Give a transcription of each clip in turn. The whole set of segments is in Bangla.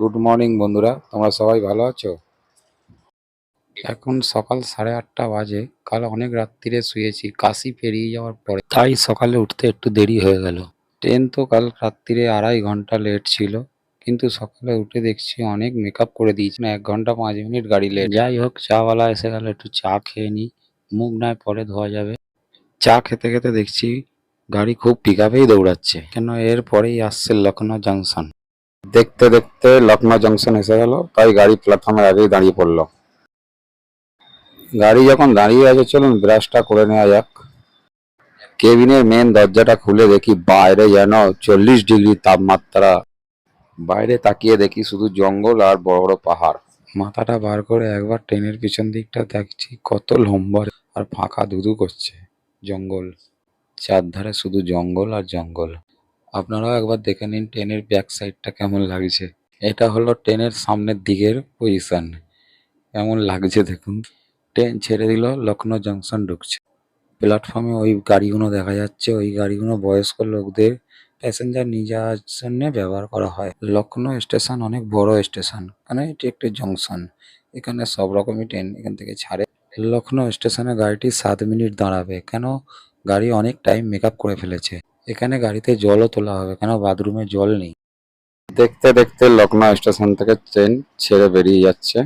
গুড মর্নিং বন্ধুরা। তোমরা সবাই ভালো আছো? এখন সকাল সাড়ে আটটা বাজে। কাল অনেক রাত্রিরে শুয়েছি। কাশি পেরিয়ে যাওয়ার পরে। তাই সকালে উঠতে একটু দেরি হয়ে গেল। ট্রেন তো কাল রাত্রিরে আড়াই ঘণ্টা লেট ছিল। কিন্তু সকালে উঠে দেখছি অনেক মেকআপ করে দিয়েছি। না এক ঘণ্টা পাঁচ মিনিট গাড়ি লেট যাই হোক, চাওয়ালা এসে গেল, একটু চা খেয়ে নিই মুখ নয় পরে ধোয়া যাবে। চা খেতে খেতে দেখছি গাড়ি খুব পিকআপেই দৌড়াচ্ছে। কেন এর পরেই আসছে লখনৌ জাংশন দেখতে দেখতে লখনৌ জংশন এসে গেল, তাই গাড়ি প্ল্যাটফর্মের আগেই দাঁড়িয়ে পড়ল। গাড়ি যখন দাঁড়িয়ে আছে, চলুন ব্রাশটা করে নেওয়া যাক। কেবিনের মেন দরজাটা খুলে দেখি, বাইরে যেন চল্লিশ ডিগ্রি তাপমাত্রা। বাইরে তাকিয়ে দেখি শুধু জঙ্গল আর বড় বড় পাহাড়। মাথাটা বার করে একবার ট্রেনের পিছন দিকটা দেখছি, কত লম্বা আর ফাঁকা ধুধু করছে জঙ্গল। চারধারে শুধু জঙ্গল আর জঙ্গল। আপনারাও একবার দেখে নিন ট্রেনের ব্যাক সাইডটা কেমন লাগছে। এটা হলো ট্রেনের সামনের দিকের পজিশন কেমন লাগছে দেখুন। ট্রেন ছেড়ে দিল লখনৌ জংশন ঢুকছে। প্ল্যাটফর্মে ওই গাড়িগুলো দেখা যাচ্ছে, ওই গাড়িগুলো বয়স্ক লোকদের প্যাসেঞ্জার নিয়ে যাওয়ার জন্য ব্যবহার করা হয়। লখনৌ স্টেশন অনেক বড় স্টেশন কারণ এটি একটি জংশন এখানে সব রকমই ট্রেন এখান থেকে ছাড়ে। লখনৌ স্টেশনে গাড়িটি সাত মিনিট দাঁড়াবে। কেন? গাড়ি অনেক টাইম মেকআপ করে ফেলেছে। এখানে গাড়িতে জলও তোলা হবে, কেন বাথরুমে জল নেই? দেখতে দেখতে লখনৌ স্টেশন থেকে ট্রেন ছেড়ে বেরিয়ে যাচ্ছে।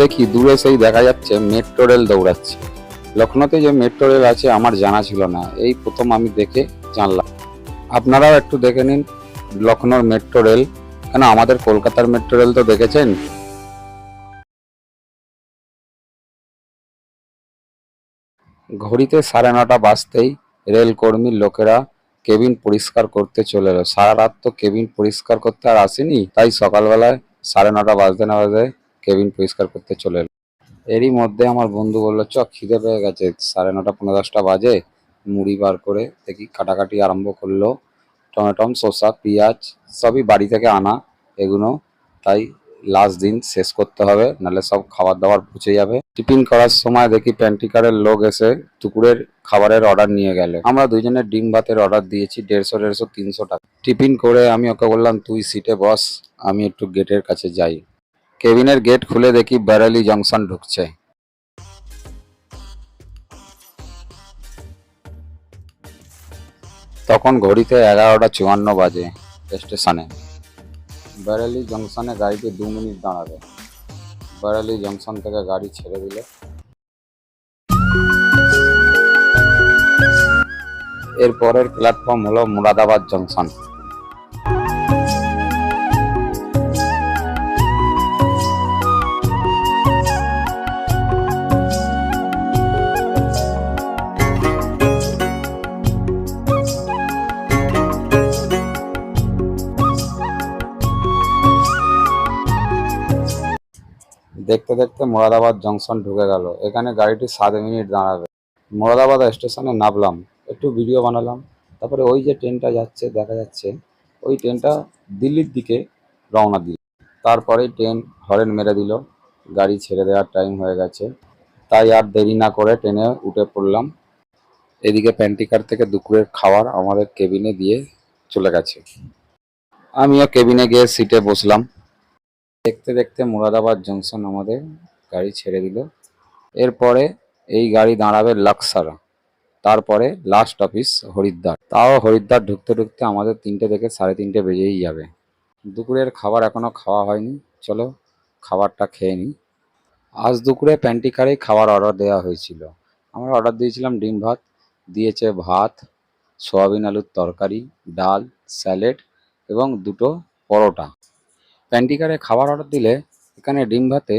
দেখি, দূরে সেই দেখা যাচ্ছে মেট্রো রেল দৌড়াচ্ছে। লখনৌতে যে মেট্রো রেল আছে, আমার জানা ছিল না। এই প্রথম আমি দেখে জানলাম। আপনারাও একটু দেখে নিন লখনৌর মেট্রো রেল কেন, আমাদের কলকাতার মেট্রো রেল তো দেখেছেন? ঘড়িতে সাড়ে নটা বাজতেই রেলকর্মীর লোকেরা কেবিন পরিষ্কার করতে চলে এলো। সারা রাত তো কেবিন পরিষ্কার করতে আর আসেনি, তাই সকালবেলায় সাড়ে নটা বাজতে না বাজে কেবিন পরিষ্কার করতে চলে এলো। এরই মধ্যে আমার বন্ধু বলল, চ, খিদে পেয়ে গেছে। সাড়ে নটা পনেরো দশটা বাজে। মুড়ি বার করে দেখি কাটাকাটি আরম্ভ করল। টমেটম, শসা, পেঁয়াজ সবই বাড়ি থেকে আনা এগুলো তাই লাস্ট দিন শেষ করতে হবে, নাহলে সব খাবার দাবার পচে যাবে। টিফিন করার সময় দেখি প্যান্টিকারের লোক এসে দুপুরের খাবারের অর্ডার নিয়ে গেল। আমরা দুজনের ডিম ভাতের অর্ডার দিয়েছি, দেড়শো দেড়শো, তিনশো টাকা। টিফিন করে আমি ওকে বললাম, তুই সিটে বস, আমি একটু গেটের কাছে যাই। কেবিনের গেট খুলে দেখি ব্যারেলি জংশন ঢুকছে। তখন ঘড়িতে এগারোটা চুয়ান্ন বাজে স্টেশনে। ব্যারেলি জংশনে গাড়িটি দু মিনিট দাঁড়াবে। ব্যারেলি জংশন থেকে গাড়ি ছেড়ে দিলে। এর পরের প্ল্যাটফর্ম হলো মুরাদাবাদ জংশন। দেখতে দেখতে মোরাদাবাদ জংশন ঢুকে গেল। এখানে গাড়িটি সাত মিনিট দাঁড়াবে। মোরাদাবাদ স্টেশনে নামলাম, একটু ভিডিও বানালাম। তারপরে ওই যে ট্রেনটা যাচ্ছে, দেখা যাচ্ছে, ওই ট্রেনটা দিল্লির দিকে রওনা দিল। তারপরে ট্রেন হরেন মেরে দিল। গাড়ি ছেড়ে দেওয়ার টাইম হয়ে গেছে। তাই আর দেরি না করে ট্রেনে উঠে পড়লাম। এদিকে প্যান্টিকার থেকে দুপুরের খাবার আমাদের কেবিনে দিয়ে চলে গেছে। আমিও কেবিনে গিয়ে সিটে বসলাম। দেখতে দেখতে মুরাদাবাদ জংশন আমাদের গাড়ি ছেড়ে দিল। এরপরে এই গাড়ি দাঁড়াবে লাক্সারা। তারপরে লাস্ট অফিস হরিদ্বার। তাও হরিদ্বার ঢুকতে ঢুকতে আমাদের তিনটে থেকে সাড়ে তিনটে বেজেই যাবে। দুপুরের খাবার এখনও খাওয়া হয়নি। চলো খাবারটা খেয়ে নিই। আজ দুপুরে প্যান্টিকারেই খাবার অর্ডার দেওয়া হয়েছিল। আমরা অর্ডার দিয়েছিলাম ডিম ভাত, দিয়েছে ভাত, সয়াবিন আলুর তরকারি, ডাল স্যালেড এবং দুটো পরোটা। প্যান্টিকারে খাবার অর্ডার দিলে এখানে ডিম ভাতে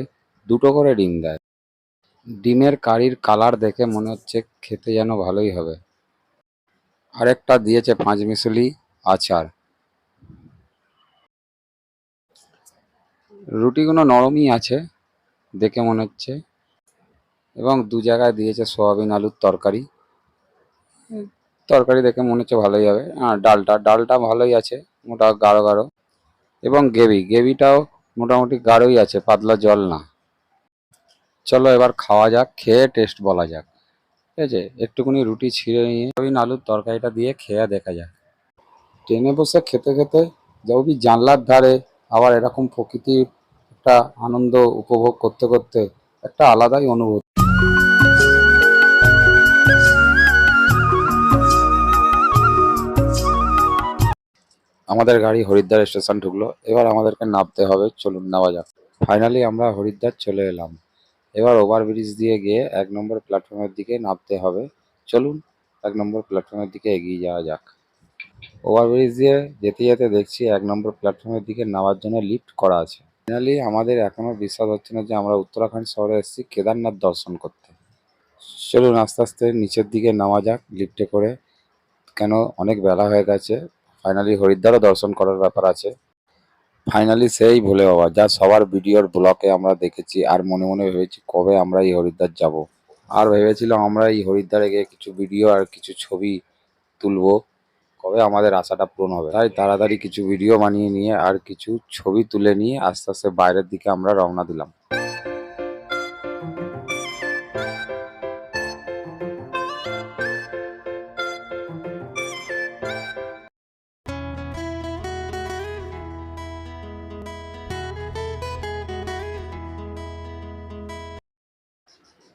দুটো করে ডিম দেয়। ডিমের কারির কালার দেখে মনে হচ্ছে খেতে যেন ভালোই হবে। আরেকটা দিয়েছে পাঁচ মিশলি আচার। রুটিগুলো নরমই আছে দেখে মনে হচ্ছে। এবং দু জায়গায় দিয়েছে সোয়াবিন আলুর তরকারি। তরকারি দেখে মনে হচ্ছে ভালোই হবে। আর ডালটা ডালটা ভালোই আছে, মোটা গাঢ় গাঢ়। এবং গ্রেভি। গ্রেভিটাও মোটামুটি গাঢ়ই আছে, পাতলা জল না। চলো এবার খাওয়া যাক, খেয়ে টেস্ট বলা যাক। ঠিক আছে একটুখানি রুটি ছিঁড়ে নিয়ে সোয়াবিন আলুর তরকারিটা দিয়ে খেয়ে দেখা যাক। ট্রেনে বসে খেতে খেতে যাবি জানলার ধারে, আবার এরকম প্রকৃতির একটা আনন্দ উপভোগ করতে করতে একটা আলাদাই অনুভূতি। আমাদের গাড়ি হরিদ্বার স্টেশন ঢুকলো। এবার আমাদেরকে নামতে হবে। চলুন, নেওয়া যাক। ফাইনালি আমরা হরিদ্বার চলে এলাম। এবার ওভারব্রিজ দিয়ে গিয়ে এক নম্বর প্ল্যাটফর্মের দিকে নামতে হবে। চলুন, এক নম্বর প্ল্যাটফর্মের দিকে এগিয়ে যাওয়া যাক। ওভারব্রিজ দিয়ে যেতে যেতে দেখছি এক নম্বর প্ল্যাটফর্মের দিকে নামার জন্য লিফট করা আছে। ফাইনালি আমাদের এখনও বিশ্বাস হচ্ছে না যে আমরা উত্তরাখণ্ড শহরে এসেছি কেদারনাথ দর্শন করতে। চলুন, আস্তে আস্তে নিচের দিকে নামা যাক লিফটে করে। কেন? অনেক বেলা হয়ে গেছে। ফাইনালি হরিদ্বারও দর্শন করার ব্যাপার আছে। ফাইনালি সেই ভোলে বাবা, যা সবার ভিডিওর ব্লকে আমরা দেখেছি আর মনে মনে ভেবেছি কবে আমরা এই হরিদ্বার যাব। আর ভেবেছিলাম আমরা এই হরিদ্বারে গিয়ে কিছু ভিডিও আর কিছু ছবি তুলবো, কবে আমাদের আশাটা পূরণ হবে। তাই তাড়াতাড়ি কিছু ভিডিও বানিয়ে নিয়ে আর কিছু ছবি তুলে নিয়ে আস্তে আস্তে বাইরের দিকে আমরা রওনা দিলাম।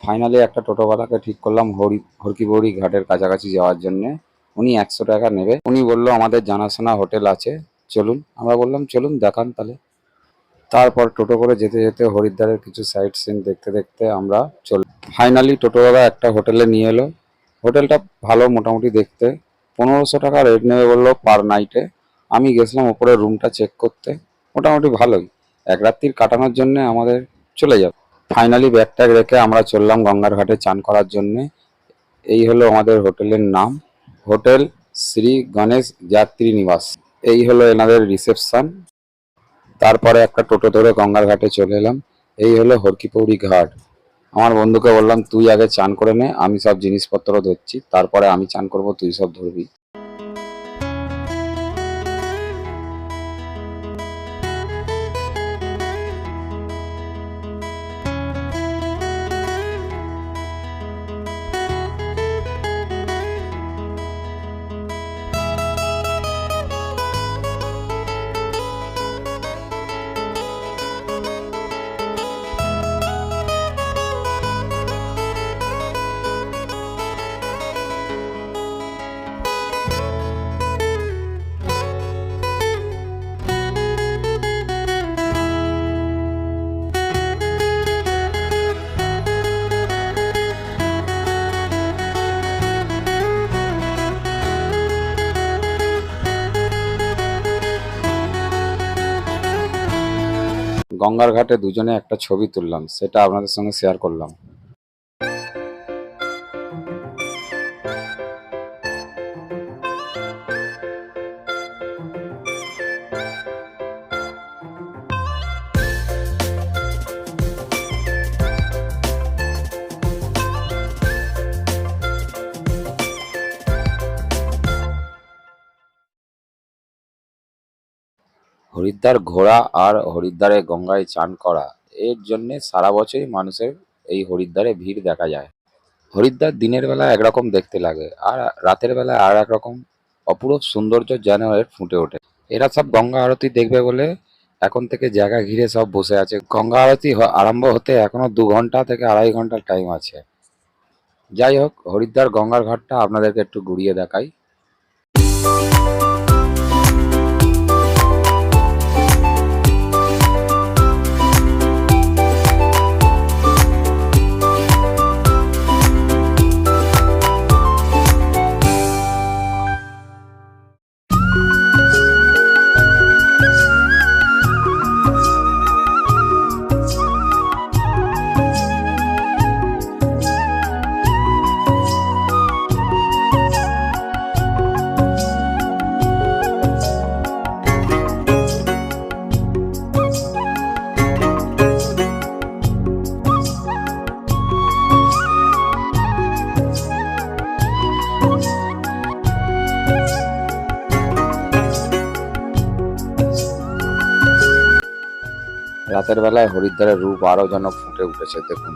ফাইনালি একটা টোটোওয়ালাকে ঠিক করলাম হরি হরকিবৌড়ি ঘাটের কাছাকাছি যাওয়ার জন্যে। উনি একশো টাকা নেবে। উনি বলল, আমাদের জানাশোনা হোটেল আছে, চলুন। আমরা বললাম, চলুন, দেখান তাহলে। তারপর টোটো করে যেতে যেতে হরিদ্বারের কিছু সাইট সিন দেখতে দেখতে আমরা চল ফাইনালি টোটোওয়ালা একটা হোটেলে নিয়ে এলো। হোটেলটা ভালো মোটামুটি দেখতে। পনেরোশো টাকা রেট নেবে বলল পার নাইটে আমি গেছিলাম ওপরে রুমটা চেক করতে। মোটামুটি ভালোই। এক রাত্রির কাটানোর জন্য আমাদের চলে যাবে। ফাইনালি ব্যাগ ট্যাগ রেখে আমরা চললাম গঙ্গার ঘাটে চান করার জন্যে। এই হলো আমাদের হোটেলের নাম। হোটেল শ্রী গণেশ যাত্রী নিবাস এই হলো এনাদের রিসেপশন। তারপরে একটা টোটো ধরে গঙ্গার ঘাটে চলে এলাম। এই হলো হরকিপৌড়ি ঘাট। আমার বন্ধুকে বললাম, তুই আগে চান করে নে, আমি সব জিনিসপত্র ধরছি। তারপরে আমি চান করব, তুই সব ধরবি। গঙ্গার ঘাটে দুজনে একটা ছবি তুললাম সেটা আপনাদের সঙ্গে শেয়ার করলাম। হরিদ্বার ঘোরা আর হরিদ্বারে গঙ্গায় চান করা। এর জন্য সারা বছরই মানুষের এই হরিদ্বারে ভিড় দেখা যায়। হরিদ্বার দিনের বেলা একরকম দেখতে লাগে আর রাতের বেলা আর একরকম অপূরব সৌন্দর্য যেন এর ফুটে ওঠে। এরা সব গঙ্গা আরতি দেখবে বলে এখন থেকে জায়গা ঘিরে সব বসে আছে। গঙ্গা আরতি আরম্ভ হতে এখনও দু ঘণ্টা থেকে আড়াই ঘণ্টার টাইম আছে। যাই হোক, হরিদ্বার গঙ্গার ঘাটটা আপনাদেরকে একটু ঘুরিয়ে দেখাই। রাতের বেলায় হরিদ্বারের রূপ আরও যেন ফুটে উঠেছে দেখুন।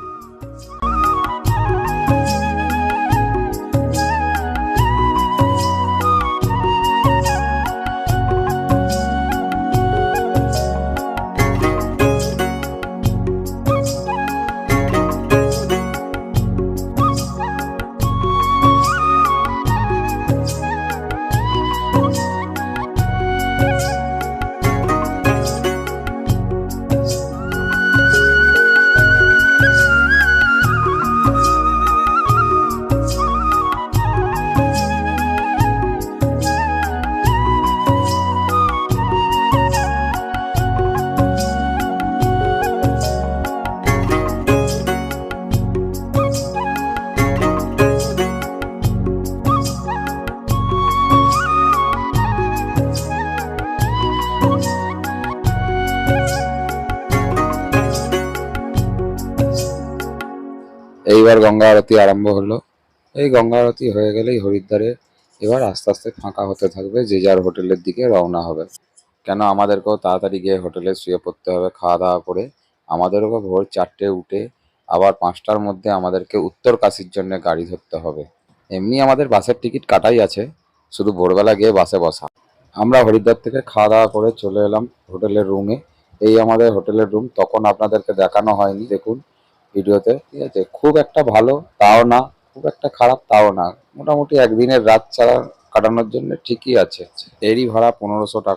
এইবার গঙ্গা আরতি আরম্ভ হলো। এই গঙ্গা আরতি হয়ে গেলেই হরিদ্বারে এবার আস্তে আস্তে ফাঁকা হতে থাকবে, যে যার হোটেলের দিকে রওনা হবে। কেন আমাদেরকেও তাড়াতাড়ি গিয়ে হোটেলে শুয়ে পড়তে হবে খাওয়া দাওয়া করে আমাদেরও ভোর চারটে উঠে আবার পাঁচটার মধ্যে আমাদেরকে উত্তর কাশির জন্য গাড়ি ধরতে হবে। এমনি আমাদের বাসের টিকিট কাটাই আছে, শুধু ভোরবেলা গিয়ে বাসে বসা। আমরা হরিদ্বার থেকে খাওয়া দাওয়া করে চলে এলাম হোটেলের রুমে এই আমাদের হোটেলের রুম তখন আপনাদেরকে দেখানো হয়নি, দেখুন। ভিডিওতে, ঠিক আছে? খুব একটা ভালো, তাও না। খুব একটা খারাপ, তাও না। মোটামুটি একদিনের রাত ছাড়া কাটানোর জন্য ঠিকই আছে। এরই ভাড়া পনেরোশো টাকা।